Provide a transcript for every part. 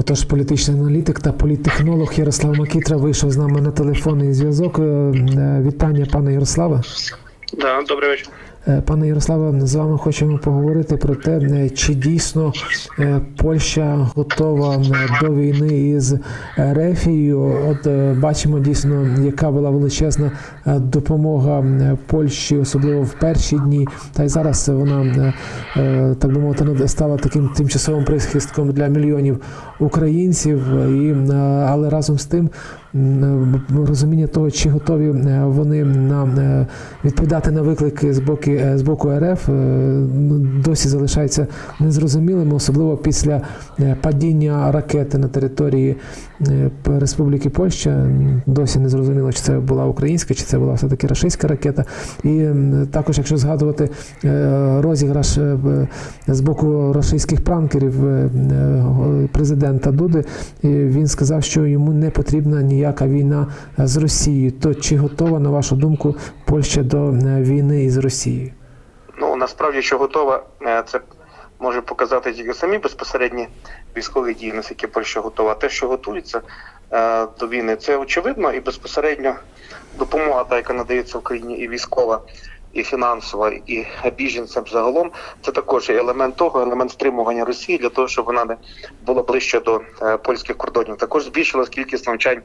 Отож, політичний аналітик та політтехнолог Ярослав Макітра вийшов з нами на телефонний зв'язок. Е, е, Вітання, пане Ярославе. Да, добрий вечір. Е, Пане Ярославе, з вами хочемо поговорити про те, е, чи дійсно е, Польща готова до війни із Рефією. От бачимо дійсно, яка була величезна допомога Польщі, особливо в перші дні. Та й зараз вона так би мовити стала таким тимчасовим прихистком для мільйонів українців. І але разом з тим розуміння того, чи готові вони на е, відповідати на виклики з боку з боку РФ, е, ну, досі залишається незрозумілими, особливо після е, падіння ракети на території е, Республіки Польща. Досі не зрозуміло, чи це була українська, чи це була все таки рашистська ракета. І також, якщо згадувати е, розіграш е, з боку рашистських пранкерів е, е, президента Дуди, е, він сказав, що йому не потрібна ніяка війна з Росією. То чи готова, на вашу думку, Польща до е, війни із Росією? Ну насправді, що готова, е, це може показати тільки самі безпосередні військові дії, наскільки Польща готова. Те, що готується е, до війни, це очевидно і безпосередньо допомога, та яка надається Україні, і військова, і фінансова, і біженцям загалом, це також елемент того, елемент стримування Росії для того, щоб вона не була ближче до е, польських кордонів. Також збільшилась кількість навчань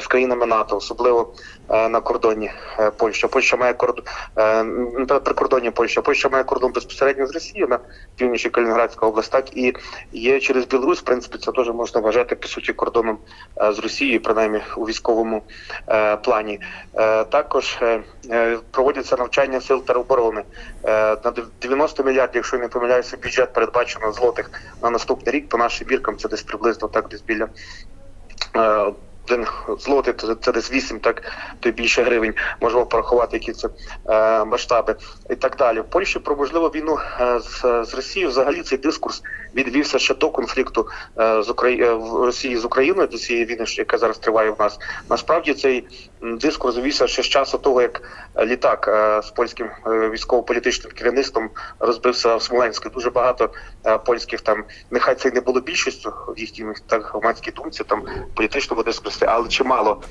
з країнами НАТО, особливо на кордоні е, Польща. Польща має кордон е, при кордоні Польща. Польща має кордон безпосередньо з Росією на північі Калінінградська область, так і є через Білорусь. В принципі, це теж можна вважати по суті кордоном е, з Росією, принаймні у військовому е, плані. Е, також е, е, проводяться навчання сил тероборони е, на 90 мільярдів, якщо не помиляюся, бюджет передбачено злотих на наступний рік. По нашим біркам це десь приблизно так, десь біля. Один злотий то це десь 8, так то й більше гривень. Можемо порахувати, які це е, масштаби і так далі. В Польщі про можливу війну е, з, з Росією взагалі цей дискурс відвівся ще до конфлікту е, з Украї... е, Росії з Україною до цієї війни, яка зараз триває в нас. Насправді цей дискурс вівся ще з часу того, як літак е, з польським військово-політичним керівництвом розбився в Смоленську. Дуже багато польських там, нехай це й не було більшістю в їхній так громадській думці, там політичному дискурсі, але чимало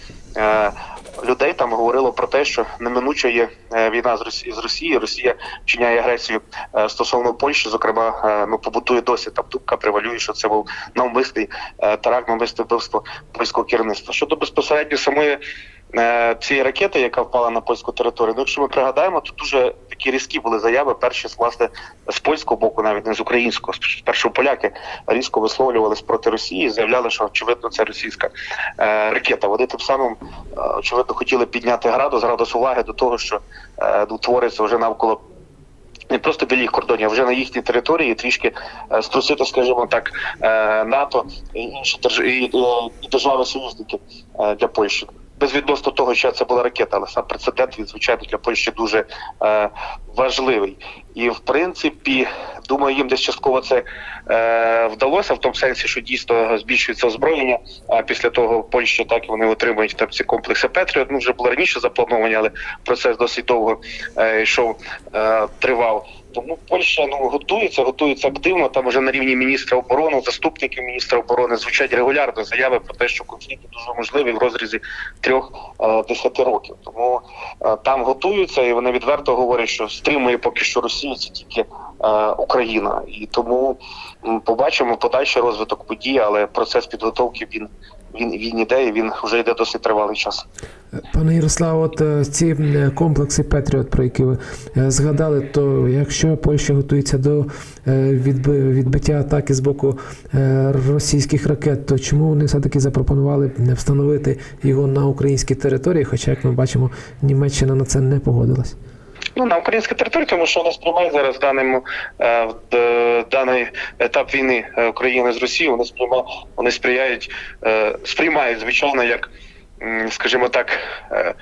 людей там говорило про те, що неминуче є війна з Росії з Росією. Росія вчиняє агресію стосовно Польщі. Зокрема, ну побутує досі там думка превалює, що це був навмисний е, теракт, навмисне вбивство польського керівництва. Щодо безпосередньо самої е, цієї ракети, яка впала на польську територію. Ну, якщо ми пригадаємо, то дуже такі різкі були заяви. Перші власне з польського боку, навіть не з українського. Спершу поляки різко висловлювалися проти Росії, і заявляли, що очевидно це російська е, ракета. Вони тим самим очевидно хотіли підняти градус, градус уваги до того, що ну, твориться вже навколо. Не просто біля їх кордонів, а вже на їхній території трішки е, струсити, скажімо так, е, НАТО і інші держ... і, е, держави союзники для Польщі. Безвідносно того, що це була ракета, але сам прецедент він звичайно для Польщі дуже е, важливий. І в принципі, думаю, їм десь частково це е, вдалося в тому сенсі, що дійсно збільшується озброєння. А після того в Польщі так вони отримують там ці комплекси Петріот. Ну вже було раніше заплановані, але процес досить довго е, йшов, е, тривав. Тому Польща ну готується, готується активно. Там вже на рівні міністра оборони, заступників міністра оборони звучать регулярно заяви про те, що конфлікт дуже можливий в розрізі трьох е, десяти років. Тому е, там готуються, і вони відверто говорять, що стримує поки що Росію це тільки е, Україна, і тому м, побачимо подальший розвиток подій, але процес підготовки він він він іде і він вже йде досить тривалий час. Пане Ярослав, от е, ці е, комплекси Петріот, про які ви е, згадали, то якщо Польща готується до відби- відбиття атаки з боку російських ракет, то чому вони все-таки запропонували не встановити його на українській території? Хоча, як ми бачимо, Німеччина на це не погодилась. Ну на українській території, тому що вони сприймають зараз в даному е, в даний етап війни е, України з Росією. Вони сприйма вони сприяють, е, сприймають звичайно, як скажімо так. Е,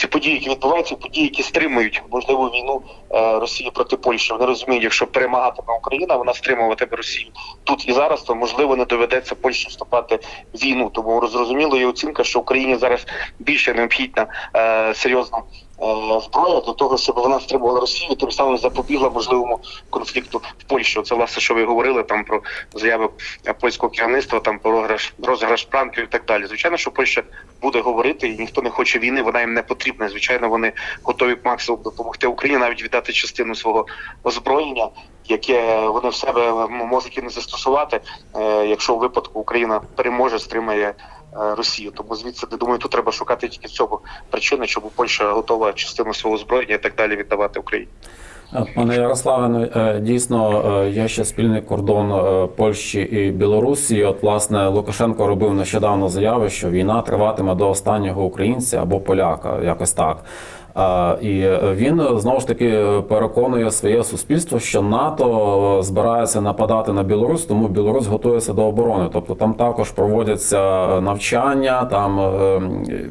ці події, які відбуваються, події, які стримують можливу війну е, Росії проти Польщі. Вони розуміють, якщо перемагатиме Україна, вона стримуватиме Росію тут і зараз, то можливо не доведеться Польщі вступати в війну. Тому зрозуміло є оцінка, що Україні зараз більше необхідна е, серйозна зброя для того, щоб вона стримувала Росію, тим самим запобігла можливому конфлікту в Польщі. Це власне, що ви говорили там про заяви е, польського керівництва, там про розграш, розграш пранків і так далі. Звичайно, що Польща буде говорити, і ніхто не хоче війни, вона їм не потрібна. Звичайно, вони готові максимум допомогти Україні, навіть віддати частину свого озброєння, яке вони в себе можуть і не застосувати, е, якщо у випадку Україна переможе, стримає е, Росію. Тому звідси не думаю, тут треба шукати тільки цього причини, щоб Польща готова частину свого озброєння і так далі віддавати Україні. Е, Пане Ярославе, ну, е, дійсно е, є ще спільний кордон е, Польщі і Білорусі. От власне Лукашенко робив нещодавно заяви, що війна триватиме до останнього українця або поляка, якось так. Е, І він е, знову ж таки переконує своє суспільство, що НАТО е, збирається нападати на Білорусь, тому Білорусь готується до оборони. Тобто там також проводяться навчання, там е,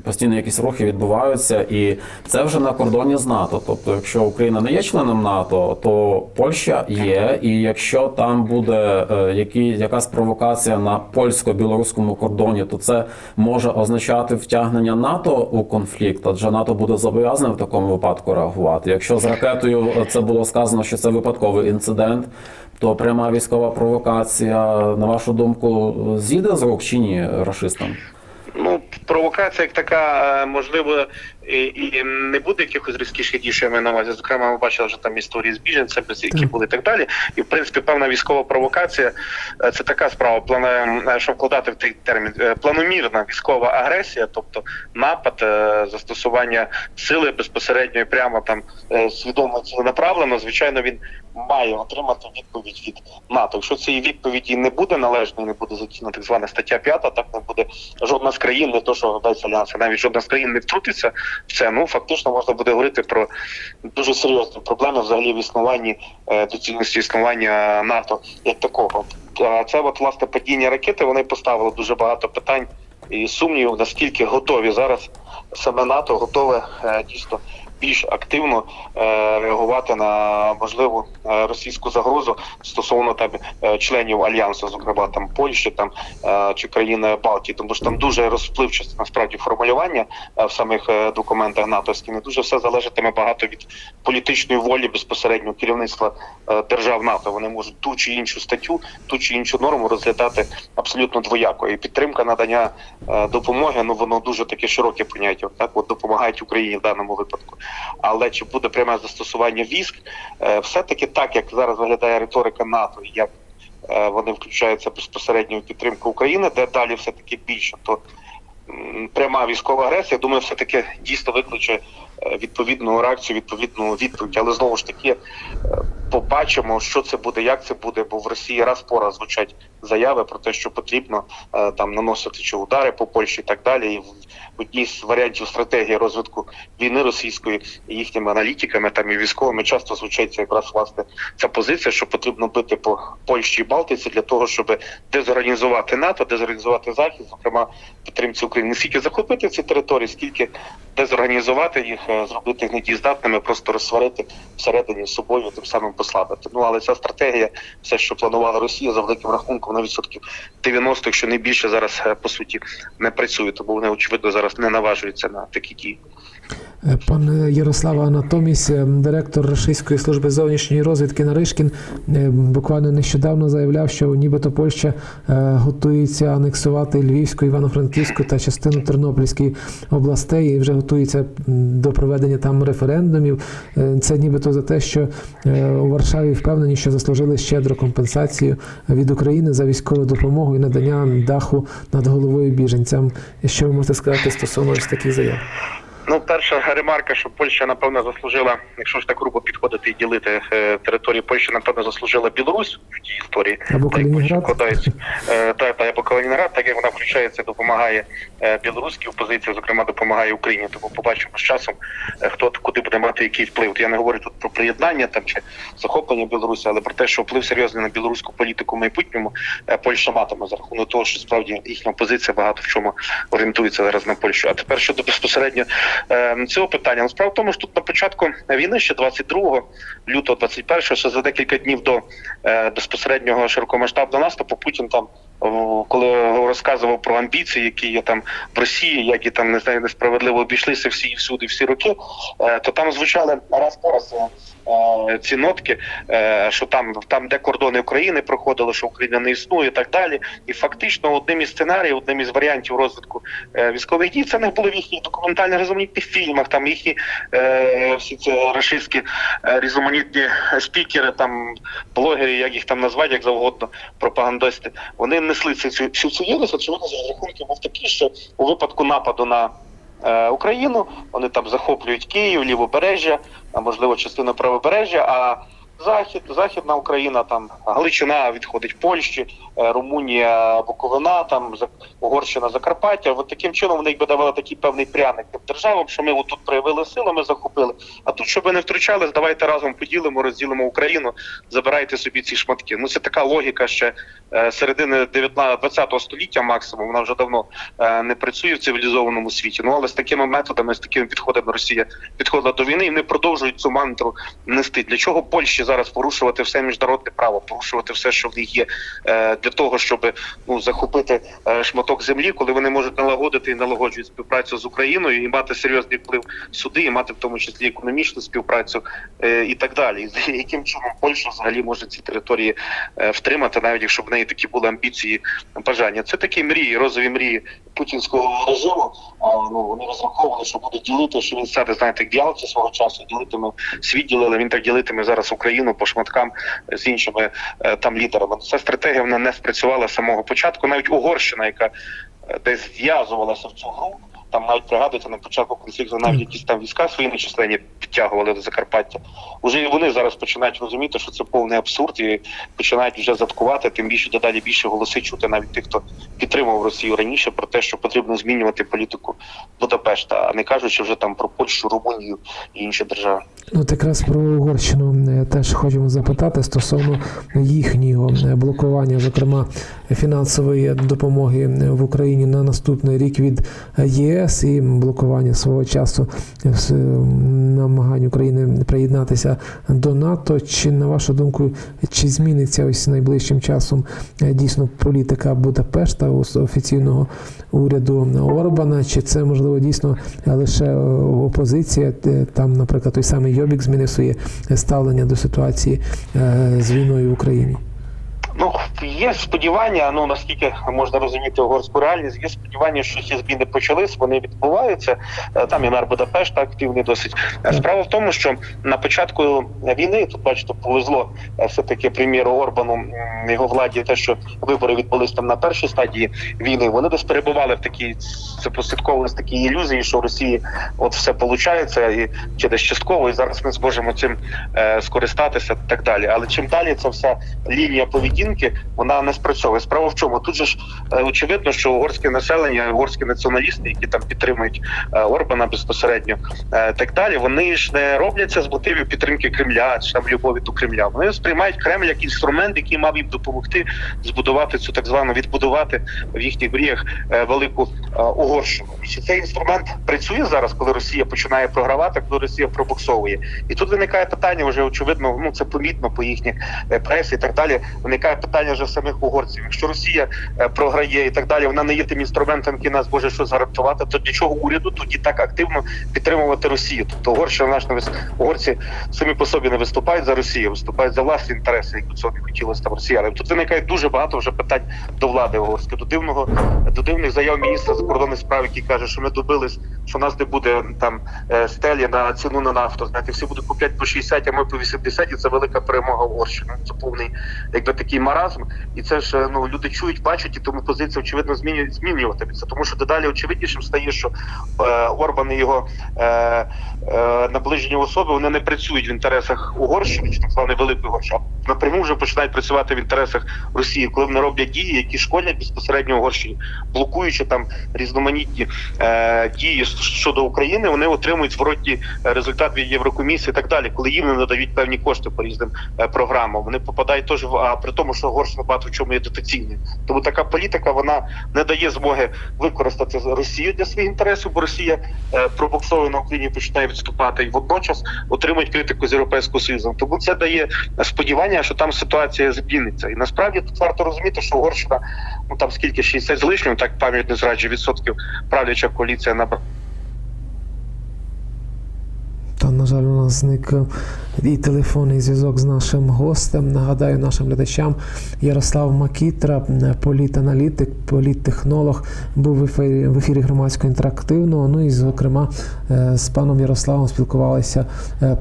постійно якісь рухи відбуваються, і це вже на кордоні з НАТО. Тобто, якщо Україна не є членом НАТО, то Польща є. І якщо там буде е, які, якась провокація на польсько-білоруському кордоні, то це може означати втягнення НАТО у конфлікт, адже НАТО буде зобов'язане в такому випадку реагувати. Якщо з ракетою це було сказано, що це випадковий інцидент, то пряма військова провокація, на вашу думку, з'їде з рук чи ні рашистам? Ну, провокація як така, е, можливо, і, і не буде якихось різкіших дій, що я маю на увазі. Зокрема, ми бачили вже там історії з біженцями, які були і так далі. І в принципі, певна військова провокація е, це така справа. Плане, е, що вкладати в цей термін планомірна військова агресія, тобто напад, застосування сили безпосередньо і прямо там свідомо ціленаправлено. Звичайно, він має отримати відповідь від НАТО. Якщо цієї відповіді не буде належної, не буде задіяна так звана стаття 5, так не буде жодна з країн, не то що гадається альянс, навіть жодна з країн не втрутиться в це. Ну фактично можна буде говорити про дуже серйозні проблеми взагалі в існуванні е, доцільності існування НАТО як такого. А це от власне падіння ракети. Вони поставили дуже багато питань і сумнівів, наскільки готові зараз саме НАТО готове е, дійсно більш активно е, реагувати на можливу е, російську загрозу стосовно там е, членів альянсу, зокрема там Польщі, там чи країни Балтії, тому що там дуже розпливчасте насправді формулювання в самих документах натовських. Не дуже все залежатиме багато від політичної волі безпосередньо керівництва держав НАТО. Вони можуть ту чи іншу статтю, ту чи іншу норму розглядати абсолютно двояко. І підтримка надання допомоги, ну воно дуже таке широке поняття. Так, от допомагають Україні в даному випадку. Але чи буде пряме застосування військ, е, все-таки так, як зараз виглядає риторика НАТО, як е, вони включаються безпосередньо в підтримку України, де далі все таки більше, то пряма військова агресія, я думаю, все таки дійсно викличе е, відповідну реакцію, відповідну відповідь. Але знову ж таки побачимо, що це буде, як це буде, бо в Росії раз по раз звучать заяви про те, що потрібно е, там наносити чи удари по Польщі і так далі. І в одній з варіантів стратегії розвитку війни російської їхніми аналітиками там і військовими часто звучить це якраз власне ця позиція, що потрібно бити по Польщі і Балтиці для того, щоб дезорганізувати НАТО, дезорганізувати захід, зокрема підтримці України, скільки захопити ці території, скільки дезорганізувати їх, е, зробити їх недієздатними, просто розсварити всередині собою, тим самим послабити. Ну але ця стратегія, все, що планувала Росія, за великим рахунком на відсотків 90, якщо не більше зараз е, по суті не працює, тому вони очевидно зараз не наважуються на такі дії. Е, Пан Ярослав Анатоміс, е, директор Російської служби зовнішньої розвідки Наришкін, е, буквально нещодавно заявляв, що нібито Польща готується анексувати Львівську, Івано-Франківську та частину Тернопільської областей і вже готується до проведення там референдумів. Це нібито за те, що у Варшаві впевнені, що заслужили щедро компенсацію від України за військову допомогу і надання даху над головою біженцям. Що ви можете сказати стосовно ось таких заяв? Ну, перша ремарка, що Польща напевно заслужила, якщо ж так грубо підходити і ділити е, територію Польщі, напевно, заслужила Білорусь в тій історії. Або Так, Польща вкладається е, та, та або Калінінград, так як вона включається, допомагає е, білоруській опозиції, зокрема допомагає Україні. Тому побачимо з часом, е, хто куди буде мати який вплив. Я не говорю тут про приєднання там чи захоплення Білорусі, але про те, що вплив серйозний на білоруську політику в майбутньому е, Польща матиме за рахунок того, що справді їхня опозиція багато в чому орієнтується зараз на Польщу. А тепер щодо безпосередньо цього питання. Ну, справа в тому, що тут на початку війни, ще 22 лютого 21 ще за декілька днів до е, безпосереднього широкомасштабного наступу, Путін там коли розказував про амбіції, які є там в Росії, як і там не знаю, несправедливо обійшлися всі і всюди, всі роки, е, то там звучали раз по раз е, ці нотки, е, що там, там, де кордони України проходили, що Україна не існує, і так далі. І фактично одним із сценаріїв, одним із варіантів розвитку військових дій, це не було в їхніх документально різноманітних фільмах, там їхні всі ці рашистські різноманітні спікери, там блогери, як їх там назвати, як завгодно, пропагандисти. Вони несли цю цю цю єдність. Очевидно, з розрахунки був такий, що у випадку нападу на е, Україну вони там захоплюють Київ, лівобережжя, а можливо частину правобережжя. А захід, західна Україна, там Галичина відходить Польщі, е, Румунія, Буковина, там Угорщина, Закарпаття. От таким чином вони якби давали такий певний пряник тим державам, що ми отут проявили силу, ми захопили. А тут, щоб не втручались, давайте разом поділимо, розділимо Україну, забирайте собі ці шматки. Ну це така логіка ще середини 19 20 століття, максимум. Вона вже давно е, не працює в цивілізованому світі. Ну але з такими методами, з такими підходами Росія підходила до війни і вони продовжують цю мантру нести. Для чого Польщі зараз порушувати все міжнародне право, порушувати все, що в них є, е, для того, щоб ну захопити е, шматок землі, коли вони можуть налагодити і налагоджують співпрацю з Україною і мати серйозний вплив сюди, і мати в тому числі економічну співпрацю е, і так далі. І яким чином Польща взагалі може ці території е, втримати, навіть якщо б в неї такі були амбіції, бажання. Це такі мрії, розові мрії путінського режиму. А, ну вони розраховували, що буде ділити, що він сяде, знаєте, як діялці свого часу ділитиме світ ділили. Він так ділитиме зараз Україну по шматкам з іншими е, там лідерами. Ця стратегія вона не спрацювала з самого початку. Навіть Угорщина, яка е, десь зв'язувалася в цю гру. Там навіть пригадується на початку конфлікту, навіть якісь там війська свої нечисленні підтягували до Закарпаття. Уже і вони зараз починають розуміти, що це повний абсурд, і починають вже заткувати. Тим більше дедалі більше голоси чути навіть тих, хто підтримував Росію раніше про те, що потрібно змінювати політику Будапешта, а не кажучи вже там про Польщу, Румунію і інші держави. Ну, от якраз про Угорщину е, теж хочемо запитати стосовно їхнього е, блокування, зокрема фінансової допомоги е, в Україні на наступний рік від е, ЄС і блокування свого часу е, с- намагань України приєднатися до НАТО. Чи на вашу думку, чи зміниться ось найближчим часом е, дійсно політика Будапешта офіційного уряду Орбана? Чи це можливо дійсно лише е, опозиція? Е, Там, наприклад, той самий Йобік змінив своє ставлення до ситуації е, з війною в Україні. Ну є сподівання. Ну наскільки можна розуміти угорську реальність, є сподівання, що ці зміни почались, вони відбуваються. Е, Там і мер Будапешта активний досить. Е, Справа в тому, що на початку війни тут бачите, повезло е, все таки прем'єру Орбану його владі, те, що вибори відбулись там на першій стадії війни. Вони десь перебували в такій це послідковувалися такі ілюзії, що в Росії от все виходить, і чи десь частково, і зараз ми зможемо цим е, скористатися так далі. Але чим далі ця вся лінія поведінки вона не спрацьовує. Справа в чому? Тут же ж е, очевидно, що угорське населення, угорські націоналісти, які там підтримують е, Орбана безпосередньо, е, так далі, вони ж не робляться з мотивів підтримки Кремля чи там любові до Кремля. Вони сприймають Кремль як інструмент, який мав їм допомогти збудувати цю так звану відбудувати в їхніх мріях велику Угорщину. І чи цей інструмент працює зараз, коли Росія починає програвати, коли Росія пробуксовує? І тут виникає питання, вже очевидно, ну це помітно по їхніх пресі і так далі. Виникає питання вже самих угорців. Якщо Росія е, програє і так далі, вона не є тим інструментом, який нас може щось гарантувати. То для чого уряду тоді так активно підтримувати Росію? Тобто Угорщина наш не угорці самі по собі не виступають за Росію, виступають за власні інтереси, як би цього не хотілося там росіянам. Тут виникає дуже багато вже питань до влади угорської, до дивного до дивних заяв міністра закордонних справ, який каже, що ми добились, що нас не буде там е, стелі на ціну на нафту. Знаєте, всі будуть купляти по 60, а ми по 80, і це велика перемога Угорщини. Це повний якби такий маразм. І це ж ну люди чують, бачать, і тому позиція очевидно змінює змінюватиметься. Тому що дедалі очевиднішим стає, що е, Орбан і його е, е, наближені особи вони не працюють в інтересах Угорщини, чи так званої великої Угорщини, напряму вже починають працювати в інтересах Росії, коли вони роблять дії, які шкодять безпосередньо Угорщині, блокуючи там різноманітні е, дії щодо України, вони отримують зворотній е, результат від Єврокомісії і так далі, коли їм не надають певні кошти по різним е, програмам. Вони попадають теж в а при тому, що Угорщина багато в чому є дотаційною. Тому така політика вона не дає змоги використати Росію для своїх інтересів, бо Росія е, пробуксовує на Україні починає відступати і водночас отримують критику з європейського союзу. Тому це дає сподівання сподівання, що там ситуація зміниться. І насправді тут варто розуміти, що Угорщина, ну там скільки 60 з лишнім, так пам'ять не зраджує відсотків правляча коаліція набрала. Та, на жаль, у нас зник е, і телефонний зв'язок з нашим гостем. Нагадаю нашим глядачам, Ярослав Макітра, е, політаналітик, політтехнолог, був в ефірі, в ефірі громадського інтерактивного. Ну і, зокрема, е, з паном Ярославом спілкувалися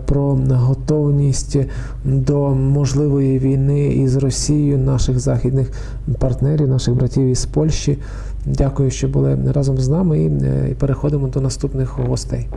про готовність до можливої війни із Росією наших західних партнерів, наших братів із Польщі. Дякую, що були разом з нами і переходимо до наступних гостей.